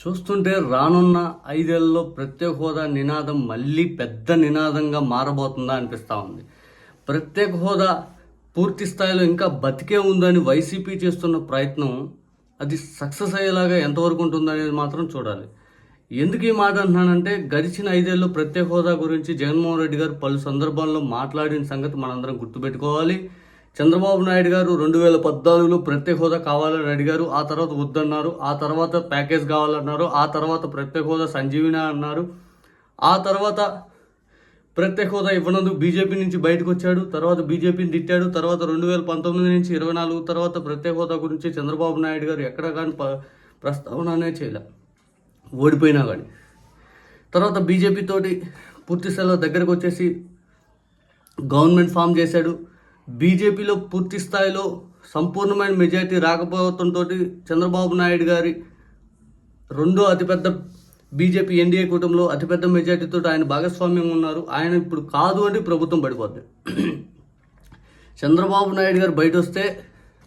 చూస్తుంటే రానున్న ఐదేళ్ళలో ప్రత్యేక హోదా నినాదం మళ్ళీ పెద్ద నినాదంగా మారబోతుందా అనిపిస్తూ ఉంది. ప్రత్యేక హోదా పూర్తి స్థాయిలో ఇంకా బతికే ఉందని వైసీపీ చేస్తున్న ప్రయత్నం అది సక్సెస్ అయ్యేలాగా ఎంతవరకు ఉంటుందనేది మాత్రం చూడాలి. ఎందుకు ఈ మాట అంటున్నానంటే గడిచిన ఐదేళ్ళు ప్రత్యేక హోదా గురించి జగన్మోహన్ రెడ్డి గారు పలు సందర్భాల్లో మాట్లాడిన సంగతి మనందరం గుర్తుపెట్టుకోవాలి. చంద్రబాబు నాయుడు గారు రెండు వేల పద్నాలుగులో ప్రత్యేక హోదా కావాలని అడిగారు ఆ తర్వాత వద్దన్నారు ఆ తర్వాత ప్యాకేజ్ కావాలన్నారు ఆ తర్వాత ప్రత్యేక హోదా సంజీవిన అన్నారు. ఆ తర్వాత ప్రత్యేక హోదా ఇవ్వనందుకు బీజేపీ నుంచి బయటకు వచ్చాడు తర్వాత బీజేపీని తిట్టాడు తర్వాత రెండు వేల పంతొమ్మిది నుంచి ఇరవై నాలుగు తర్వాత ప్రత్యేక హోదా గురించి చంద్రబాబు నాయుడు గారు ఎక్కడ కానీ ప- ప్రస్తావన అనేది చేయలే. ఓడిపోయినా కానీ తర్వాత బీజేపీ తోటి పూర్తి స్థాయిలో దగ్గరకు వచ్చేసి గవర్నమెంట్ ఫామ్ చేశాడు. బీజేపీలో పూర్తి స్థాయిలో సంపూర్ణమైన మెజారిటీ రాకపోవడంతో చంద్రబాబు నాయుడు గారి రెండో అతిపెద్ద బీజేపీ ఎన్డీఏ కూటమిలో అతిపెద్ద మెజార్టీతో ఆయన భాగస్వామ్యం ఉన్నారు. ఆయన ఇప్పుడు కాదు అంటే ప్రభుత్వం పడిపోద్ది. చంద్రబాబు నాయుడు గారు బయట వస్తే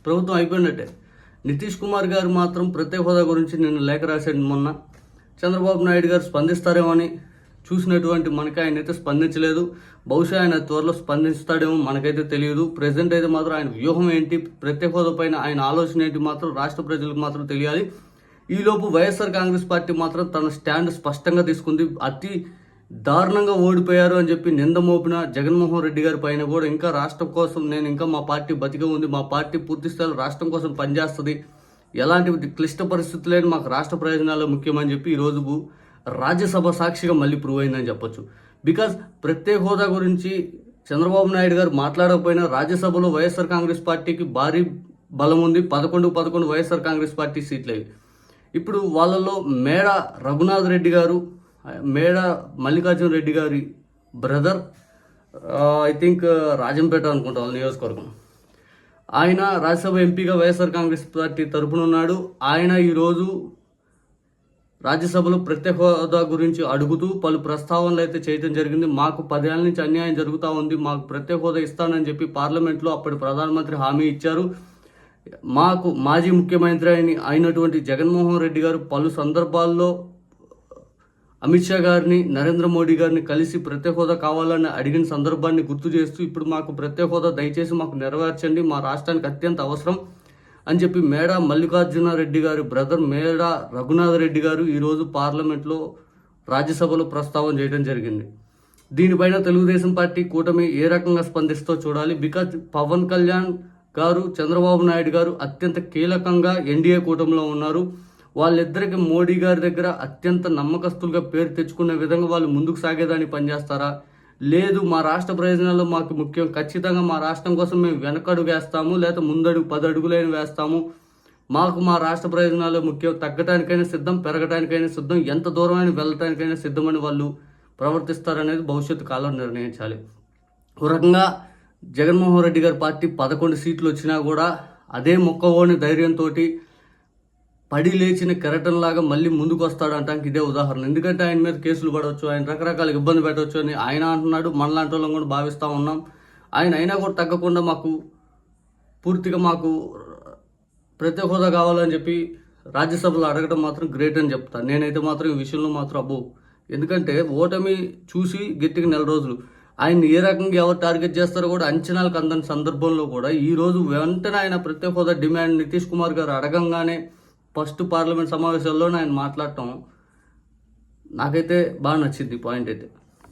ప్రభుత్వం అయిపోయినట్టే. నితీష్ కుమార్ గారు మాత్రం ప్రత్యేక హోదా గురించి నేను లేఖ రాశాను మొన్న. చంద్రబాబు నాయుడు గారు స్పందిస్తారేమో అని చూసినటువంటి మనకి ఆయన అయితే స్పందించలేదు. బహుశా ఆయన త్వరలో స్పందిస్తాడేమో మనకైతే తెలియదు. ప్రెసెంట్ అయితే మాత్రం ఆయన వ్యూహం ఏంటి? ప్రత్యేక హోదాపైన ఆయన ఆలోచన ఏంటి మాత్రం రాష్ట్ర ప్రజలకు మాత్రం తెలియాలి. ఈలోపు వైఎస్ఆర్ కాంగ్రెస్ పార్టీ మాత్రం తన స్టాండ్ స్పష్టంగా తీసుకుంది. అతి దారుణంగా ఓడిపోయారు అని చెప్పి నింద మోపిన జగన్మోహన్ రెడ్డి గారి పైన కూడా ఇంకా రాష్ట్రం కోసం నేను ఇంకా మా పార్టీ బతిక ఉంది. మా పార్టీ పూర్తి స్థాయిలో రాష్ట్రం కోసం పనిచేస్తుంది. ఎలాంటి క్లిష్ట పరిస్థితులేని మాకు రాష్ట్ర ప్రయోజనాలు ముఖ్యమని చెప్పి ఈరోజు రాజ్యసభ సాక్షిగా మళ్ళీ ప్రూవ్ అయిందని చెప్పొచ్చు. బికాజ్ ప్రత్యేక హోదా గురించి చంద్రబాబు నాయుడు గారు మాట్లాడకపోయినా రాజ్యసభలో వైఎస్ఆర్ కాంగ్రెస్ పార్టీకి భారీ బలం ఉంది. పదకొండు పదకొండు వైఎస్ఆర్ కాంగ్రెస్ పార్టీ సీట్లు ఇప్పుడు వాళ్ళలో మేడ రఘునాథ్ రెడ్డి గారు మేడ మల్లికార్జున రెడ్డి గారి బ్రదర్ ఐ థింక్ రాజంపేట అనుకుంటా వాళ్ళ నియోజకవర్గం. ఆయన రాజ్యసభ ఎంపీగా వైఎస్ఆర్ కాంగ్రెస్ పార్టీ తరపున ఉన్నాడు. ఆయన ఈరోజు రాజ్యసభలో ప్రత్యేక హోదా గురించి అడుగుతూ పలు ప్రస్తావనలు అయితే చేయడం జరిగింది. మాకు పదేళ్ళ నుంచి అన్యాయం జరుగుతూ ఉంది. మాకు ప్రత్యేక హోదా ఇస్తానని చెప్పి పార్లమెంట్లో అప్పటి ప్రధానమంత్రి హామీ ఇచ్చారు. మాకు మాజీ ముఖ్యమంత్రి అయిన అయినటువంటి జగన్మోహన్ రెడ్డి గారు పలు సందర్భాల్లో అమిత్ షా గారిని నరేంద్ర మోడీ గారిని కలిసి ప్రత్యేక హోదా కావాలని అడిగిన సందర్భాన్ని గుర్తు చేస్తూ ఇప్పుడు మాకు ప్రత్యేక హోదా దయచేసి మాకు నెరవేర్చండి. మా రాష్ట్రానికి అత్యంత అవసరం. అని చెప్పి మేడ మల్లికార్జున రెడ్డి గారి బ్రదర్ మేడ రఘునాథ్ రెడ్డి గారు ఈరోజు పార్లమెంట్లో రాజ్యసభలో ప్రస్తావన చేయడం జరిగింది. దీనిపైన తెలుగుదేశం పార్టీ కూటమి ఏ రకంగా స్పందిస్తో చూడాలి? బికాజ్ పవన్ కళ్యాణ్ గారు చంద్రబాబు నాయుడు గారు అత్యంత కీలకంగా ఎన్డీఏ కూటమిలో ఉన్నారు. వాళ్ళిద్దరికి మోడీ గారి దగ్గర అత్యంత నమ్మకస్తులుగా పేరు తెచ్చుకునే విధంగా వాళ్ళు ముందుకు సాగేదాన్ని పనిచేస్తారా? లేదు మా రాష్ట్ర ప్రయోజనాలు మాకు ముఖ్యం. ఖచ్చితంగా మా రాష్ట్రం కోసం మేము వెనకడుగు వేస్తాము లేదా ముందడుగు పది అడుగులైన వేస్తాము. మాకు మా రాష్ట్ర ప్రయోజనాలు ముఖ్యం. తగ్గటానికైనా సిద్ధం పెరగటానికైనా సిద్ధం ఎంత దూరమైన వెళ్ళటానికైనా సిద్ధమని వాళ్ళు ప్రవర్తిస్తారనేది భవిష్యత్తు కాలం నిర్ణయించాలి. ఒక రకంగా జగన్మోహన్ రెడ్డి గారి పార్టీ పదకొండు సీట్లు వచ్చినా కూడా అదే మొక్కవోని ధైర్యంతో పడి లేచిన కెరటంలాగా మళ్ళీ ముందుకు వస్తాడు అంటానికి ఇదే ఉదాహరణ. ఎందుకంటే ఆయన మీద కేసులు పడవచ్చు ఆయన రకరకాల ఇబ్బంది పెట్టవచ్చు అని ఆయన అంటున్నాడు మనలాంటి వాళ్ళం కూడా భావిస్తూ ఉన్నాం. ఆయన అయినా కూడా తగ్గకుండా మాకు పూర్తిగా మాకు ప్రత్యేక హోదా కావాలని చెప్పి రాజ్యసభలో అడగడం మాత్రం గ్రేట్ అని చెప్తాను నేనైతే మాత్రం ఈ విషయంలో మాత్రం అబ్బో. ఎందుకంటే ఓటమి చూసి గట్టిగా నెల రోజులు. ఆయన ఏ రకంగా ఎవరు టార్గెట్ చేస్తారో కూడా అంచనాలకు అందని సందర్భంలో కూడా ఈరోజు వెంటనే ఆయన ప్రత్యేక హోదా డిమాండ్ నితీష్ కుమార్ గారు అడగంగానే ఫస్ట్ పార్లమెంట్ సమావేశాల్లోనే ఆయన మాట్లాడటం నాకైతే బాగా నచ్చింది పాయింట్ అయితే.